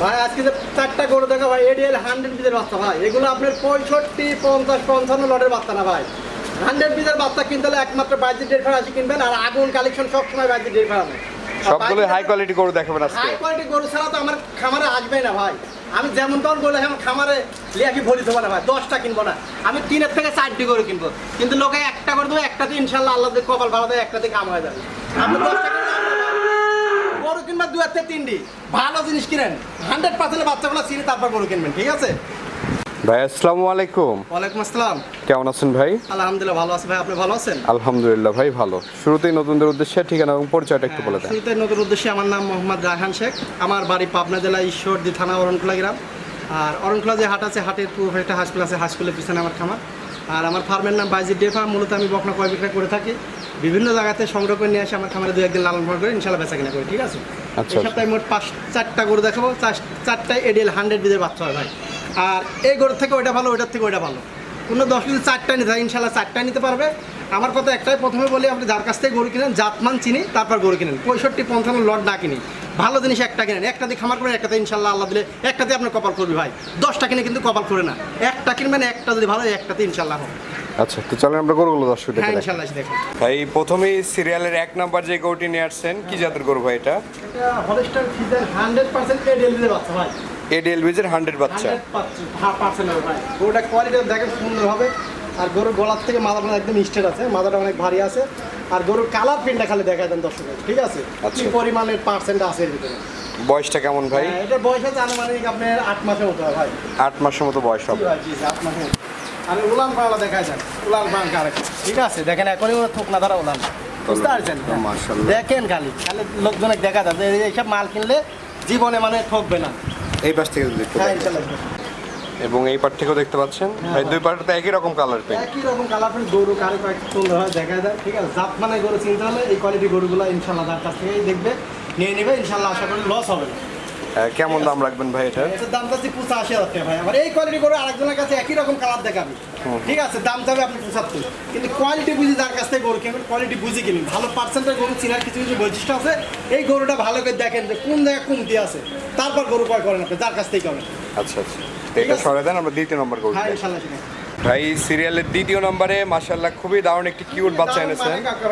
ভাই আজকে যে চারটা গরু দেখা ভাই এডিএল হান্ড্রেড পিসের বাচ্চা ভাই। এগুলো আপনার পঁয়ষট্টি পঞ্চাশ পঞ্চান্ন লটের বাচ্চা না ভাই। হান্ড্রেড পিসের বাচ্চা কিনতে হলে একমাত্র বাইজি ডেট ফের কিনবেন আর আগুন কালেকশন সবসময় বাইজি ডেট ফের সবগুলো হাই কোয়ালিটি গরু দেখাবেন আজকে। হাই কোয়ালিটি গরু ছাড়া তো আমার খামারে আসবেই না ভাই। আমি যেমন তখন বলে আমার খামারে লিয়াকি ভরি দেবো না ভাই দশটা কিনবো না। আমি তিনের থেকে চারটি গরু কিনবো। কিন্তু লোকে একটা করে দেবো একটাতে ইনশাল্লাহ আল্লাহ কপাল ভালো দেয় একটাতে কাম হয়ে যাবে। আপনি দশটা কিনলে আপনি গরু কিনবা দু থেকে তিনটি ভালো জিনিস কিনেন। হান্ড্রেড পার্সেন্ট বাচ্চাগুলো চিনি তারপর গরু কিনবেন ঠিক আছে? ভাই আসসালামু আলাইকুম। ওয়ালাইকুম আসসালাম। কেমন আছেন ভাই? আলহামদুলিল্লাহ ভালো আছি ভাই। আপনি ভালো আছেন? আলহামদুলিল্লাহ ভাই ভালো। শুরুতেই নতুনদের উদ্দেশ্যে ঠিকানা এবং পরিচয়টা একটু বলে দেন। শুরুতে নতুন উদ্দেশ্যে আমার নাম মোহাম্মদ রায়হান শেখ। আমার বাড়ি পাবনা জেলা ঈশ্বরদী থানা অরণখোলা গ্রাম। আর অরণখোলা যে হাট আছে হাটের পূর্ব একটা স্কুল আছে হাই স্কুলের পিছনে আমার খামার। আর আমার ফার্মের নাম বাইজি ডে ফার্ম মূলত আমি বকনা কয় বিক্রয় করে থাকি। বিভিন্ন জায়গাতে সংগ্রহ করে নিয়ে আসে আমার খামারে দু একদিন লালন পালন করে ইনশাল্লাহ বেচা কিনা করি ঠিক আছে? আচ্ছা, এই সপ্তাহে মোট পাঁচ চারটা গরু দেখাবো। চার- চারটায় এডিএল হান্ড্রেড বিদের বাচ্চা হয় ভাই। আর এই গরুর থেকে ওইটা ভালো ওইটার থেকে ওইটা ভালো। কোনো দশ লিটার চারটা নিতে হয় ইনশাল্লাহ চারটা নিতে পারবে। আমার কথা একটাই প্রথমে বলি আপনি যার কাছ থেকে গরু কিনেন জাতমান চিনি তারপর গরু কিনেন। পঁয়ষট্টি পঞ্চান্ন লট না কিনি। ভালো জিনিস একটা কিনেন। একটা দিয়ে খামার করেন একটাতে ইনশাল্লাহ আল্লাহ দিলে একটাতে আপনার কপাল করবে ভাই। দশটা কিনে কিন্তু কপাল করে না। একটা কিনবেন একটা যদি ভালো হয়, একটাতে ইনশাল্লাহ হবে। আচ্ছা তো চলেন আমরা গরুগুলো দর্শক হ্যাঁ দেখে ভাই প্রথমেই সিরিয়ালের এক নাম্বার যে গরুটি নিয়ে আসছেন কি জাতের গরু ভাই এটা? বাচ্চা ভাই। বাচ্চা। পার্সেন্ট ভাই। কোয়ালিটি দেখেন সুন্দর হবে। আর গরুর গলার থেকে মাথাটা একদম স্ট্রেট আছে মাথাটা অনেক ভারী আছে। আর গরুর কালার প্রিন্টটা খালি দেখা দেন দর্শকের ঠিক আছে? আচ্ছা। কি পরিমাণের পার্সেন্ট আছে এর ভিতরে? বয়সটা কেমন ভাই? হ্যাঁ, এটা বয়স আছে আনুমানিক আপনার আট মাসের মতো ভাই। আট মাসের মতো বয়স হবে। আট মাসের আর উলান পাওয়ালা দেখা যান উলান পান কারে ঠিক আছে? দেখেন এখনই ওরা থোক না ধরা উলান। বুঝতে পারছেন? দেখেন খালি খালি লোকজনে দেখা যান যে এইসব মাল কিনলে জীবনে মানে ঠকবে না। এই পাশ থেকে যদি এবং এই পাট থেকেও দেখতে পাচ্ছেন। হ্যাঁ, ভাই। দুই পাটে একই রকম কালার পেন একই রকম কালার প্রিন্ট গরু কারে কয়েকটা সুন্দর হয় দেখা যায় ঠিক আছে জাত মানে গরু চিনতে হলে এই কোয়ালিটি গরুগুলো ইনশাল্লাহ তার কাছ থেকেই দেখবে নিয়ে নেবে ইনশাল্লাহ আশা করি লস হবে। না কেমন দাম রাখবেন ভাই এটা? দাম চাচ্ছি পঁচাশি হাজার টাকা ভাই। আমার এই কোয়ালিটি গরু আরেকজনের কাছে একই রকম কালার দেখাবি। ঠিক আছে দাম যাবে আপনি পঁচাত্তর। কিন্তু কোয়ালিটি বুঝি যার কাছ থেকে গরু কিনবেন কোয়ালিটি বুঝি কিনুন। ভালো পার্সেন্টের গরু চিনার কিছু কিছু বৈশিষ্ট্য আছে। এই গরুটা ভালো করে দেখেন যে কোন জায়গায় কমতি আছে। তারপর গরু ক্রয় করেন আপনি যার কাছ থেকে করেন। আচ্ছা আচ্ছা। তো এটা সরে দেন আমরা দ্বিতীয় নম্বর গরু হ্যাঁ ভাই সিরিয়ালের দ্বিতীয় নম্বরে মাশাআল্লাহ খুবই দারুণ একটি কিউট বাচ্চা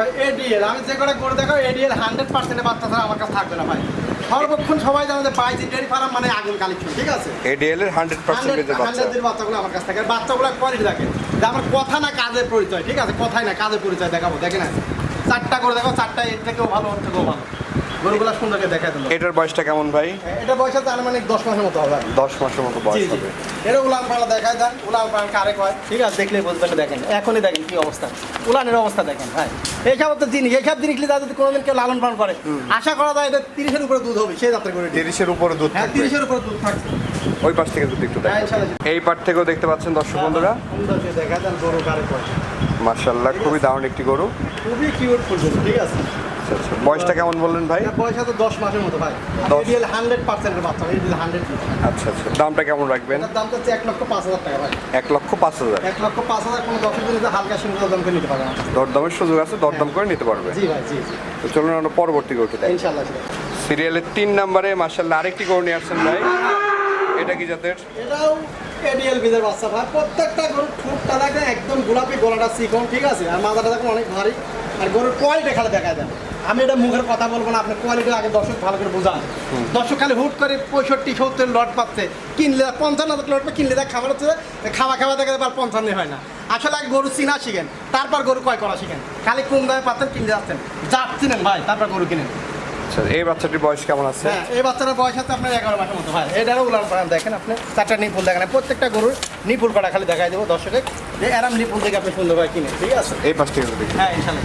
ভাই, ADL আমি যে কটা গরু দেখো এডিএল হান্ড্রেড পার্সেন্টের বাচ্চা ছাড়া আমার কাছে থাকবে না ভাই। সর্বক্ষণ সবাই জানে যে বাইজি ডেয়ারি ফার্ম মানে আগুন কালেকশন ঠিক আছে? এডিএল এর হান্ড্রেড পার্সেন্টেজের বাচ্চা। বাচ্চাগুলো আমার কাছ থেকে। বাচ্চাগুলো কোয়ালিটি যে আমার কথা না কাজের পরিচয় ঠিক আছে? কথাই না কাজের পরিচয় দেখাবো দেখে না? চারটা করে দেখো চারটা এর থেকেও ভালো ওর থেকেও ভালো। গরুগুলো সুন্দরকে দেখা দিল। এটার বয়সটা কেমন ভাই? এটা বয়স আনুমানিক দশ মাসের মতো হবে। দশ মাসের মতো বয়স হবে। এটা উলান পালা দেখায় দেন। উলান পালা কারে কয়? ঠিক আছে দেখলেই বুঝবেন দেখেন। এখনই দেখেন কি অবস্থা। উলানের অবস্থা দেখেন হ্যাঁ এইসব তো জিনিস এইসব জিনিস নিয়ে যদি কোনোদিন কেউ লালন পালন করে আশা করা যায় এটা তিরিশের উপরে দুধ হবে সেই যাত্রা করে তিরিশের উপরে দুধ হ্যাঁ তিরিশের উপরে দুধ থাকবে। ওই পাশ থেকে যদি একটু হ্যাঁ, এই থেকেও দেখতে পাচ্ছেন দর্শক বন্ধুরা। কয়। মাশাআল্লাহ খুবই দারুণ একটি গরু। খুবই কিউট ফুল ঠিক আছে। আচ্ছা বয়সটা কেমন বললেন ভাই? বয়স আছে দশ মাসের মতো ভাই। এডিএল হান্ড্রেড পার্সেন্টের বাচ্চা এডিএল হান্ড্রেড আচ্ছা আচ্ছা। দামটা কেমন রাখবেন? এটার দাম হচ্ছে এক লক্ষ পাঁচ হাজার টাকা ভাই। এক লক্ষ পাঁচ হাজার। এক লক্ষ পাঁচ হাজার কোনো দশ দিনে হালকা সীমিত দাম করে নিতে পারবেন দরদামের সুযোগ আছে দরদাম করে নিতে পারবে। জি ভাই জি জি। তো চলুন আমরা পরবর্তী গরুটি দেখি। ইনশাল্লাহ সিরিয়ালের তিন নম্বরে মার্শাল্লাহ আরেকটি গরু নিয়ে আসছেন ভাই। এটা কি জাতের? এটাও এডিএল বিদের বাচ্চা ভাই। প্রত্যেকটা গরুর ঠোঁটটা দেখে একদম গোলাপি গলাটা চিকন ঠিক আছে? আর মাথাটা দেখুন অনেক ভারী। আর গরুর কোয়ালিটি খালি দেখা যায় আমি এটা মুখের কথা বলব না আপনি কোয়ালিটি আগে দর্শক ভালো করে বোঝান। দর্শক খালি হুট করে পঁয়ষট্টি সত্তর লট পাচ্ছে কিনলে পঞ্চান্ন লট কিনলে দেখ খাবার হচ্ছে খাওয়া খাওয়া দেখে এবার পঞ্চান্ন হয় না। আসলে আগে গরু চিনা শিখেন তারপর গরু কয় করা শিখেন। খালি কম দামে পাচ্ছেন কিনতে যাচ্ছেন। জাত চিনেন ভাই তারপর গরু কিনেন। আচ্ছা এই বাচ্চাটির বয়স কেমন আছে? হ্যাঁ এই বাচ্চাটার বয়স আছে আপনার এগারো মাসের মতো হয় এটারও উলান পালান দেখেন আপনি চারটা নিপুল দেখেন। প্রত্যেকটা গরুর নিপুল কটা খালি দেখাই দেবো দর্শকে যে এরাম নিপুল থেকে আপনি সুন্দরভাবে কিনে ঠিক আছে? এই দেখি। হ্যাঁ ইনশাল্লাহ।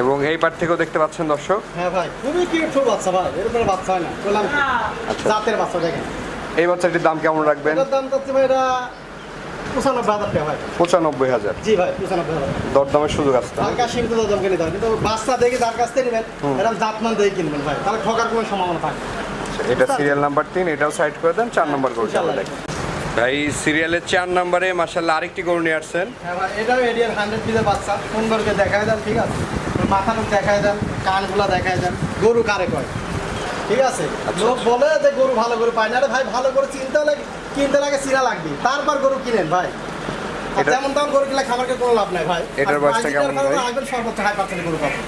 এবং এই পার থেকেও দেখতে পাচ্ছেন দর্শক? হ্যাঁ ভাই খুবই কিউট বাচ্চা ভাই এরপরে বাচ্চা হয় না বললাম আচ্ছা। জাতের বাচ্চা দেখেন। এই বাচ্চাটির দাম কেমন রাখবেন? এটার দাম যাচ্ছে ভাই এটা পঁচানব্বই হাজার জি ভাই পঁচানব্বই হাজার। দরদামের সুযোগ আছে তো? হালকা সীমিত দাম কিনে দেবেন কিন্তু বাচ্চা দেখে যার কাছ থেকে নেবেন এরকম জাতমান দেখে কিনবেন ভাই তাহলে ঠকার কোনো সম্ভাবনা থাকে এটা সিরিয়াল নাম্বার তিন এটাও সাইড করে দেন চার নম্বর গরু ইনশাল্লাহ। ভাই সিরিয়ালের চার নম্বরে আরেকটি গরু নিয়ে আসছেন। হ্যাঁ ভাই এটাও হান্ড্রেড পিসের বাচ্চা করে দেখায় দেন ঠিক আছে? মাথাটা দেখায় দেন কানগুলা দেখায় দেন গরু কারে কয়? ঠিক আছে? লোক বলে যে গরু ভালো গরু পায় না। আরে ভাই ভালো গরু চিনতে হলে কিনতে লাগে চিনা লাগবে। তারপর গরু কিনেন ভাই। এটা- তেমন গরু কিনলে খাবারকে কোনো লাভ নাই ভাই। এটার বয়সটা কেমন ভাই? একদম সর্বোচ্চ হাই পার্সেন্ট গরু পাবেন।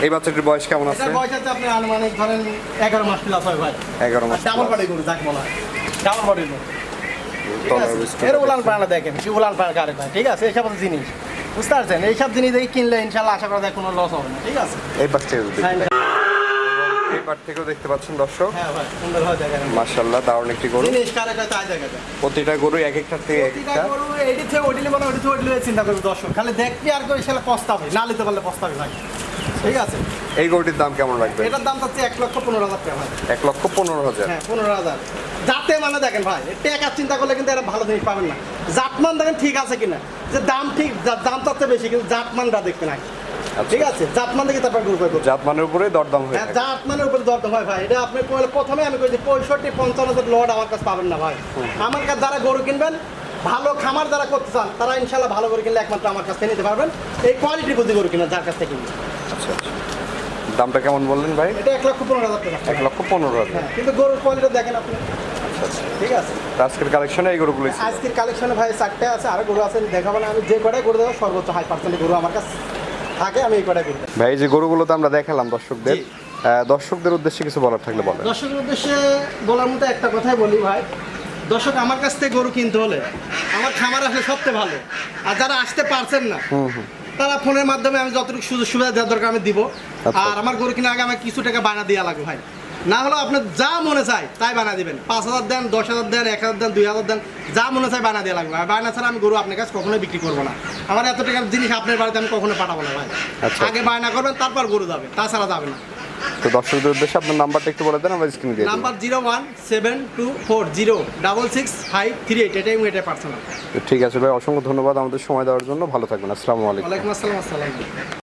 এই বাচ্চাটির বয়স কেমন আছে? বয়স আছে আপনার আনুমানিক ধরেন এগারো মাস প্লাস হয় ভাই। এগারো মাস ডাবল। বডি গরু যাকে বলা হয়। ডাবল বডির গরু। ঠিক আছে? বিস্কুট এর উলান পাড়া দেখেন কি উলান পাড়া গাড়ি ভাই ঠিক আছে? এইসব জিনিস। বুঝতে পারছেন? এইসব জিনিস দেখে কিনলে ইনশাল্লাহ আশা করা যায় কোনো লস হবে না ঠিক আছে? এই পাশ থেকে দেখতে এই থেকেও দেখতে পাচ্ছেন দর্শক। হয় দেখেন মার্শাল্লাহ দারুণ একটি গরু। প্রতিটা গরু এক একটার থেকে এক একটা। মানে চিন্তা করবে দর্শক। খালি দেখবি আর করে সেটা পস্তাবে না নিতে পারলে পস্তাবে ভাই। ঠিক আছে? এই গরুটির দাম কেমন রাখবে এটার দাম চাচ্ছে এক লক্ষ পনেরো হাজার টাকা ভাই। এক লক্ষ পনেরো হাজার। হ্যাঁ পনেরো হাজার। যাতে মানে দেখেন ভাই টেকার চিন্তা করলে কিন্তু এটা ভালো জিনিস পাবেন না। জাতমান দেখেন ঠিক আছে কিনা? যে দাম ঠিক দাম চাচ্ছে বেশি কিন্তু জাতমানটা দেখতে নাই। ঠিক আছে? জাতমান দেখে তারপর গ্রুপ করব জাত মানের উপরে দরদাম হয় হ্যাঁ জাতমানের উপরে দরদাম হয় ভাই। এটা আপনি প্রথমে আমি কইছি পঁয়ষট্টি পঞ্চান্ন হাজার লড আমার কাছে পাবেন না ভাই। আমার কাছে যারা গরু কিনবেন ভালো খামার যারা করতে চান তারা ইনশাল্লাহ ভালো করে কিনলে একমাত্র আমার কাছ থেকে নিতে পারবেন। এই কোয়ালিটি বুঝি গরু কিনা যার কাছ থেকে কিনবেন। আচ্ছা আচ্ছা। দামটা কেমন বললেন ভাই? এটা এক লক্ষ পনেরো হাজার টাকা। এক লক্ষ পনেরো হাজার। হ্যাঁ কিন্তু গরুর কোয়ালিটি দেখেন আপনি। ঠিক আছে। আজকের কালেকশনে এই গরুগুলো। আজকের কালেকশনে ভাই চারটে আছে আরও গরু আছে দেখাবো না আমি যে কটাই গরু দেবো সর্বোচ্চ হাই পার্সেন্টের গরু আমার কাছে থাকে আমি এই কটাই গরু ভাই এই যে গরুগুলো তো আমরা দেখালাম দর্শকদের দর্শকদের উদ্দেশ্যে কিছু বলার থাকলে বলেন। দর্শকের উদ্দেশ্যে বলার মতো একটা কথাই বলি ভাই দর্শক আমার কাছ থেকে গরু কিনতে হলে আমার খামার আসলে সবচেয়ে ভালো আর যারা আসতে পারছেন না তারা ফোনের মাধ্যমে আমি যতটুকু সুযোগ সুবিধা দেওয়ার দরকার আমি দিব আচ্ছা। আর আমার গরু কিনার আগে আমার কিছু টাকা বানা দেওয়া লাগবে ভাই। না হলে আপনার যা মনে চায় তাই বানা দিবেন। পাঁচ হাজার দেন দশ হাজার দেন এক হাজার দেন দুই হাজার দেন যা মনে চায় বানা দেওয়া লাগবে। বায়না ছাড়া আমি গরু আপনার কাছে কখনোই বিক্রি করব না। আমার এত টাকার জিনিস আপনার বাড়িতে আমি কখনো পাঠাবো না ভাই। আচ্ছা। আগে বায়না করবেন তারপর গরু যাবে তাছাড়া যাবে না। তো দর্শকদের উদ্দেশ্যে আপনার নাম্বারটা একটু বলে দেন আমরা স্ক্রিনে দিয়ে number zero one seven two four zero double six five three eight এটাই এটাই পার্সোনাল। ঠিক আছে ভাই অসংখ্য ধন্যবাদ আমাদের সময় দেওয়ার জন্য। ভালো থাকবেন আসসালামু আলাইকুম। ওয়ালাইকুম আসসালাম আসসালাম